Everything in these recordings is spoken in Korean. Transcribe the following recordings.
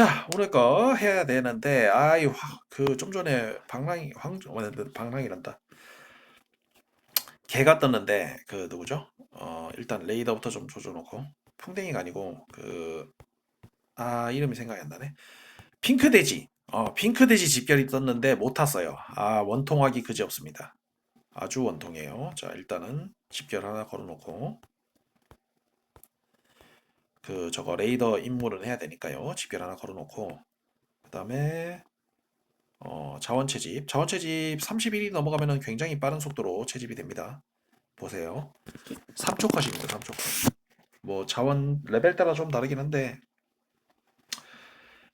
자, 오늘 거 해야 되는데, 아이, 그 좀 전에 방랑이, 황, 어, 방랑이란다. 개가 떴는데, 그 누구죠? 어, 일단 레이더부터 좀 조져놓고, 풍뎅이가 아니고, 그, 아, 이름이 생각이 안 나네. 핑크돼지. 어, 핑크돼지 집결이 떴는데 못 탔어요. 아, 원통하기 그지 없습니다. 아주 원통해요. 자, 일단은 집결 하나 걸어놓고, 그 저거 레이더 임무를 해야 되니까요. 집결 하나 걸어놓고 그 다음에 어, 자원 채집 자원 채집 31이 넘어가면은 굉장히 빠른 속도로 채집이 됩니다. 보세요. 3초 컷입니다. 3초 컷. 뭐 자원 레벨 따라 좀 다르긴 한데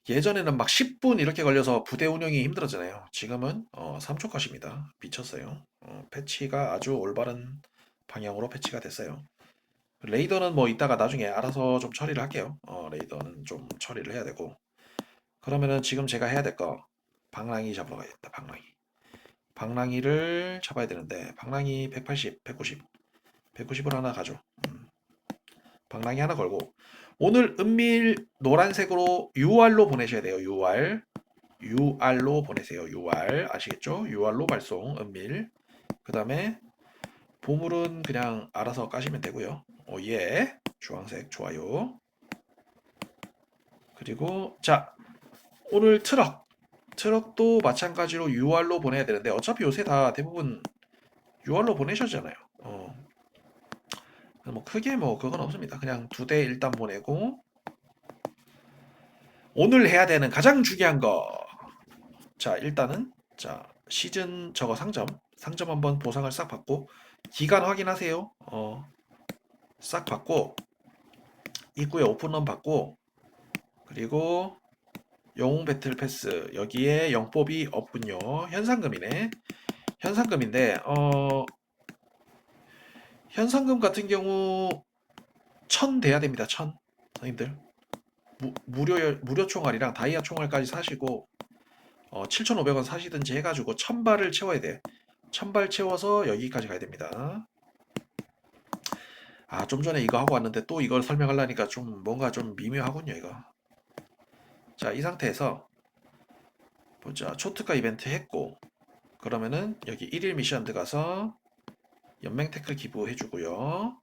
예전에는 막 10분 이렇게 걸려서 부대 운영이 힘들었잖아요. 지금은 어, 3초 컷입니다. 미쳤어요. 어, 패치가 아주 올바른 방향으로 패치가 됐어요. 레이더는 뭐 이따가 나중에 알아서 좀 처리를 할게요. 어, 레이더는 좀 처리를 해야 되고. 그러면은 지금 제가 해야 될 거 방랑이 잡으러 가야겠다. 방랑이. 방랑이를 잡아야 되는데 방랑이 180, 190. 190을 하나 가죠. 음. 방랑이 하나 걸고 오늘 은밀 노란색으로 UR로 보내셔야 돼요. UR. UR로 보내세요. UR. 아시겠죠? UR로 발송 은밀. 그 다음에 보물은 그냥 알아서 까시면 되고요. 오, 예. 주황색 좋아요. 그리고 자, 오늘 트럭. 트럭도 마찬가지로 UR로 보내야 되는데 어차피 요새 다 대부분 UR로 보내셨잖아요. 어. 뭐 크게 뭐 그건 없습니다. 그냥 두 대 일단 보내고 오늘 해야 되는 가장 중요한 거. 자, 일단은 자, 시즌 저거 상점. 상점 한번 보상을 싹 받고 기간 확인하세요. 어. 싹 받고 입구에 오픈런 받고 그리고 영웅 배틀 패스 여기에 영법이 없군요. 현상금이네. 현상금인데 어 현상금 같은 경우 천 돼야 됩니다. 천 선생님들 무, 무료 무료 총알이랑 다이아 총알까지 사시고 어, 7,500원 사시든지 해가지고 천발을 채워야 돼. 천발 채워서 여기까지 가야 됩니다. 아, 좀 전에 이거 하고 왔는데 또 이걸 설명하려니까 좀 뭔가 좀 미묘하군요, 이거. 자, 이 상태에서 보자. 초특가 이벤트 했고 그러면은 여기 1일 미션 들어가서 연맹 태클 기부해 주고요.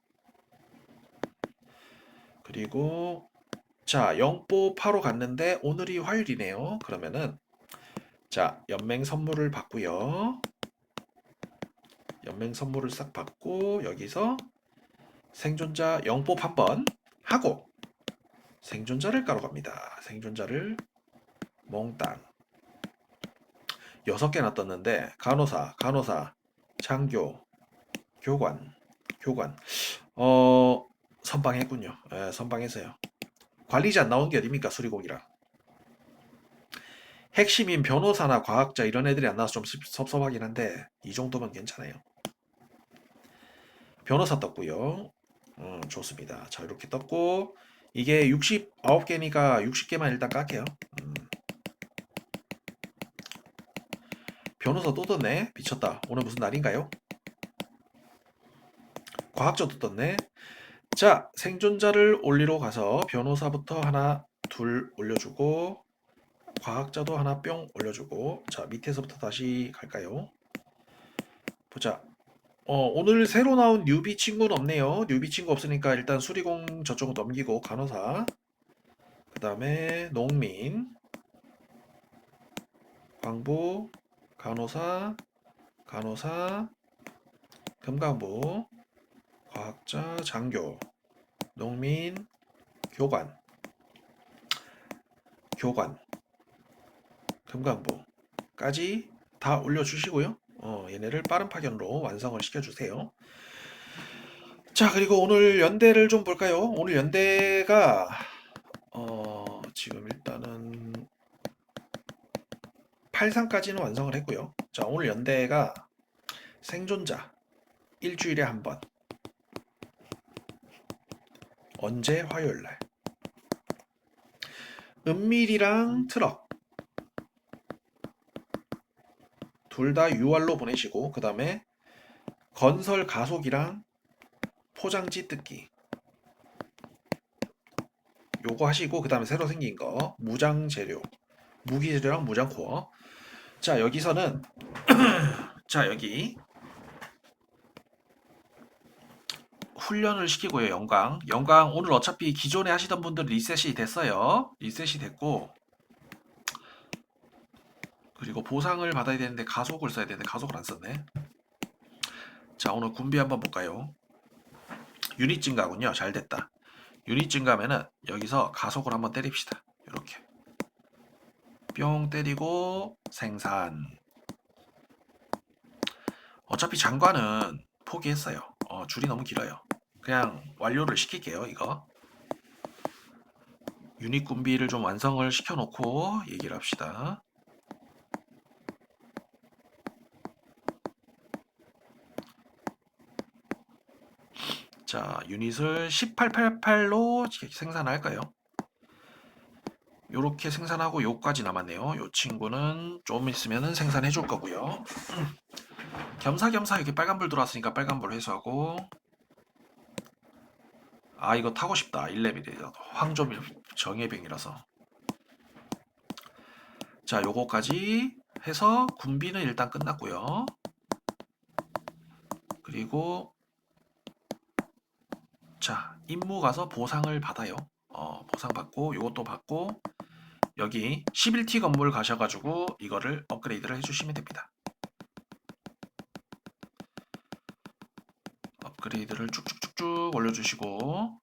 그리고 자, 영뽀 파로 갔는데 오늘이 화요일이네요. 그러면은 자, 연맹 선물을 받고요. 연맹 선물을 싹 받고 여기서 생존자 영법 한번 하고 생존자를 까러 갑니다. 생존자를 몽땅 여섯 개나 떴는데 간호사, 간호사, 장교, 교관, 교관 어 선방했군요. 예, 선방했어요. 관리자 안 나온 게 어딥니까 수리공이랑 핵심인 변호사나 과학자 이런 애들이 안 나와서 좀 섭- 섭섭하긴 한데 이 정도면 괜찮아요. 변호사 떴고요. 음, 좋습니다. 자, 이렇게 떴고, 이게 69개니까 60개만 일단 깎게요. 음. 변호사 또 떴네. 미쳤다. 오늘 무슨 날인가요? 과학자도 떴네. 자, 생존자를 올리러 가서 변호사부터 하나, 둘 올려주고, 과학자도 하나 뿅 올려주고, 자, 밑에서부터 다시 갈까요? 보자. 어, 오늘 새로 나온 뉴비 친구는 없네요. 뉴비 친구 없으니까 일단 수리공 저쪽은 넘기고 간호사. 그 다음에 농민. 광부. 간호사. 간호사. 금강부. 과학자. 장교. 농민. 교관. 교관. 금강부까지 다 올려주시고요. 어, 얘네를 빠른 파견으로 완성을 시켜주세요. 자, 그리고 오늘 연대를 좀 볼까요? 오늘 연대가, 어, 지금 일단은 8상까지는 완성을 했고요. 자, 오늘 연대가 생존자 일주일에 한 번. 언제? 화요일 날. 은밀이랑 트럭. 둘 다 UR로 보내시고 그 다음에 건설 가속이랑 포장지 뜯기. 요거 하시고 그 다음에 새로 생긴 거 무장 재료. 무기 재료랑 무장 코어. 자 여기서는 자 여기 훈련을 시키고요 영광. 영광 오늘 어차피 기존에 하시던 분들 리셋이 됐어요. 리셋이 됐고 그리고 보상을 받아야 되는데 가속을 써야 되는데 가속을 안 썼네. 자 오늘 군비 한번 볼까요? 유닛 증가군요. 잘 됐다. 유닛 증가면은 여기서 가속을 한번 때립시다. 이렇게. 뿅 때리고 생산. 어차피 장관은 포기했어요. 어, 줄이 너무 길어요. 그냥 완료를 시킬게요 이거. 유닛 군비를 좀 완성을 시켜놓고 얘기를 합시다 자 유닛을 1888로 생산할 거예요. 요렇게 생산하고 요까지 남았네요. 요 친구는 좀 있으면 생산해 줄 거고요. 겸사겸사 이렇게 빨간불 들어왔으니까 빨간불 회수하고. 아 이거 타고 싶다. 1레벨이라도 황조밀 정예병이라서. 자 요거까지 해서 군비는 일단 끝났고요. 그리고 자 임무 가서 보상을 받아요 어, 보상 받고 요것도 받고 여기 11T 건물 가셔가지고 이거를 업그레이드를 해주시면 됩니다 업그레이드를 쭉쭉쭉쭉 올려주시고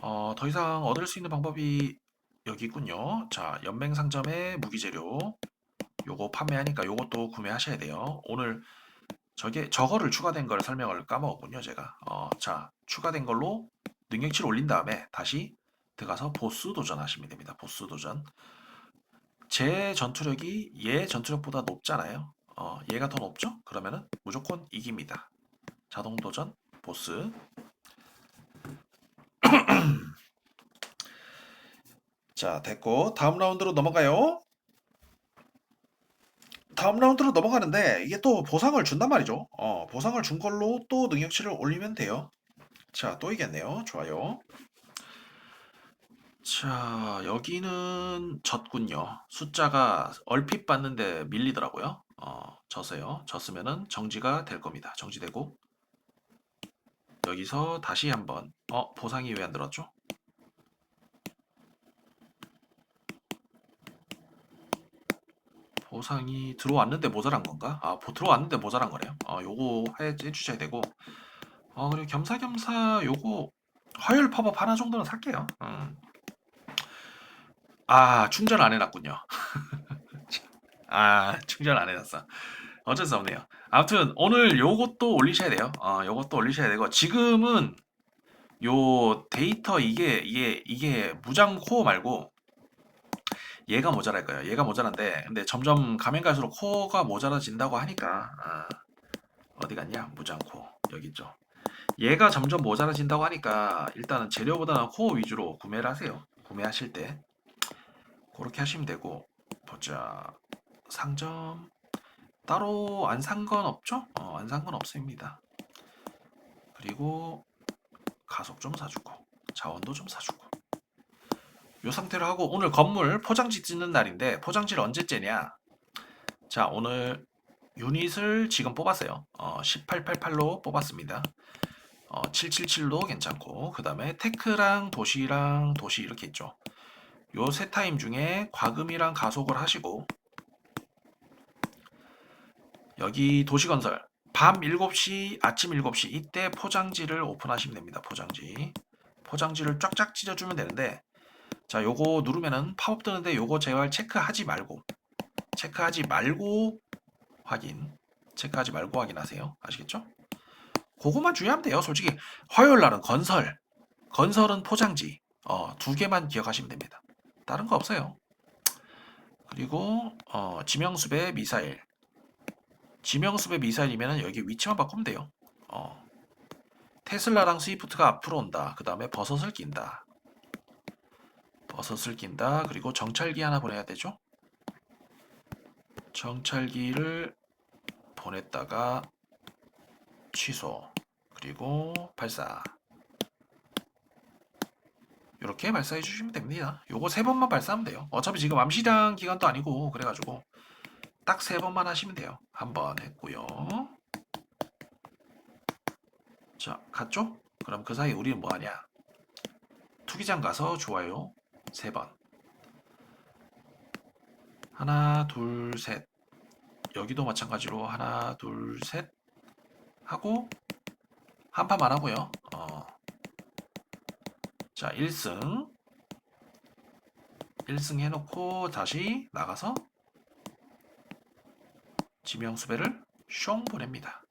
어, 더 이상 얻을 수 있는 방법이 여기 있군요. 자, 연맹 상점의 무기 재료 요거 판매하니까 요것도 구매하셔야 돼요. 오늘 저게 저거를 추가된 걸 설명을 까먹었군요, 제가. 어, 자, 추가된 걸로 능력치를 올린 다음에 다시 들어가서 보스 도전하시면 됩니다. 보스 도전. 제 전투력이 얘 전투력보다 높잖아요. 어, 얘가 더 높죠? 그러면은 무조건 이깁니다. 자동 도전 보스 자 됐고 다음 라운드로 넘어가요 다음 라운드로 넘어가는데 이게 또 보상을 준단 말이죠. 어 보상을 준 걸로 또 능력치를 올리면 돼요. 자 또 이겼네요. 좋아요. 자 여기는 졌군요. 숫자가 얼핏 봤는데 밀리더라고요. 어 졌어요. 졌으면은 정지가 될 겁니다. 정지되고 여기서 다시 한번 어 보상이 왜 안 들었죠? 보상이 들어왔는데 모자란 건가? 아 보- 들어왔는데 모자란 거네요. 어 요거 해, 해주셔야 되고 어 그리고 겸사겸사 요거 화요일 팝업 하나 정도는 살게요. 음. 아 충전 안 해놨군요. 아 충전 안 해놨어. 어쩔 수 없네요. 아무튼 오늘 요것도 올리셔야 돼요. 어, 요것도 올리셔야 되고 지금은 요 데이터 이게 이게 이게 무장 코어 말고 얘가 모자랄 거예요. 얘가 모자란데 근데 점점 가면 갈수록 코어가 모자라진다고 하니까 아, 어디 갔냐? 무장 코어 여기 있죠. 얘가 점점 모자라진다고 하니까 일단은 재료보다는 코어 위주로 구매를 하세요. 구매하실 때 그렇게 하시면 되고 보자 상점 따로 안 산 건 없죠? 어, 안 산 건 없습니다. 그리고 가속 좀 사주고 자원도 좀 사주고 요 상태로 하고 오늘 건물 포장지 찢는 날인데 포장지를 언제 째냐? 자 오늘 유닛을 지금 뽑았어요. 어, 1888로 뽑았습니다. 어, 777도 괜찮고 그 다음에 테크랑 도시랑 도시 이렇게 있죠. 요 세 타임 중에 과금이랑 가속을 하시고 여기 도시건설 밤 7시 아침 7시 이때 포장지를 오픈하시면 됩니다 포장지 포장지를 쫙쫙 찢어주면 되는데 자 요거 누르면은 팝업 뜨는데 요거 제발 체크하지 말고 체크하지 말고 확인 체크하지 말고 확인하세요 아시겠죠 그거만 주의하면 돼요 솔직히 화요일 날은 건설 건설은 포장지 어, 두 개만 기억하시면 됩니다 다른 거 없어요 그리고 어, 지명수배 미사일 지명수배 미사일이면 여기 위치만 바꾸면 돼요. 어. 테슬라랑 스위프트가 앞으로 온다. 그 다음에 버섯을 낀다. 버섯을 낀다. 그리고 정찰기 하나 보내야 되죠. 정찰기를 보냈다가 취소. 그리고 발사. 이렇게 발사해 주시면 됩니다. 요거 세 번만 발사하면 돼요. 어차피 지금 암시장 기간도 아니고 그래가지고 딱 세 번만 하시면 돼요. 한 번 했고요. 자, 갔죠? 그럼 그 사이 우리는 뭐 하냐? 투기장 가서 좋아요. 세 번. 하나, 둘, 셋. 여기도 마찬가지로 하나, 둘, 셋 하고 한 판만 하고요. 어. 자, 1승. 1승 해놓고 다시 나가서 지명수배를 숑 보냅니다.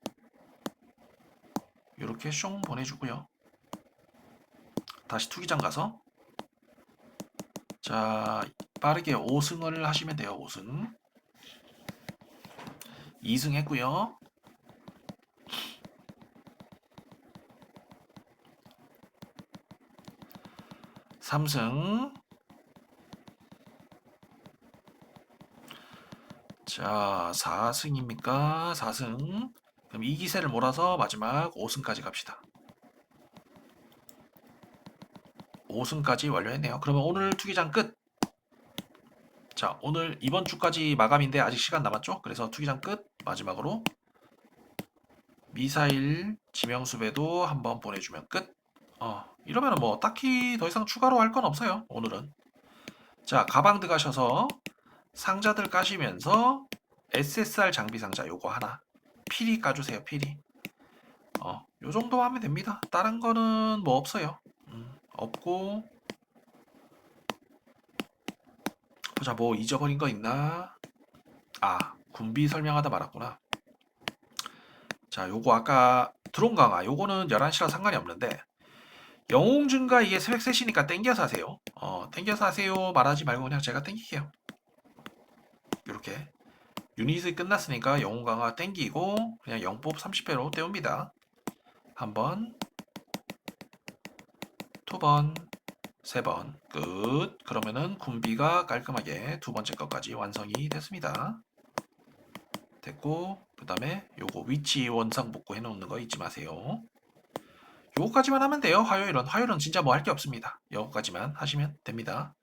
이렇게 숑 보내주고요. 다시 투기장 가서 자 빠르게 5승을 하시면 돼요. 5승 2승 했고요. 3승 자 4승입니까? 4승 그럼 이 기세를 몰아서 마지막 5승까지 갑시다. 5승까지 완료했네요. 그러면 오늘 투기장 끝. 자, 오늘 이번 주까지 마감인데 아직 시간 남았죠? 그래서 투기장 끝. 마지막으로 미사일 지명수배도 한번 보내주면 끝. 어, 이러면 뭐 딱히 더 이상 추가로 할 건 없어요. 오늘은. 자, 가방 들어가셔서 상자들 까시면서 SSR 장비 상자 요거 하나. 피리 까주세요, 피리. 어, 요 정도 하면 됩니다. 다른 거는 뭐 없어요. 음, 없고. 보자, 뭐 잊어버린 거 있나? 아, 군비 설명하다 말았구나. 자, 요거 아까 드론 강화, 요거는 11시랑 상관이 없는데, 영웅 증가 이게 스펙 셋이니까 땡겨서 하세요. 어, 땡겨서 하세요 말하지 말고 그냥 제가 땡길게요. 이렇게. 유닛이 끝났으니까 영웅 강화 땡기고 그냥 영법 30회로 때웁니다. 한 번, 두 번, 세 번, 끝. 그러면은 군비가 깔끔하게 두 번째 것까지 완성이 됐습니다. 됐고, 그 다음에 요거 위치 원상 복구 해놓는 거 잊지 마세요. 요거까지만 하면 돼요. 화요일은. 화요일은 진짜 뭐 할 게 없습니다. 요거까지만 하시면 됩니다.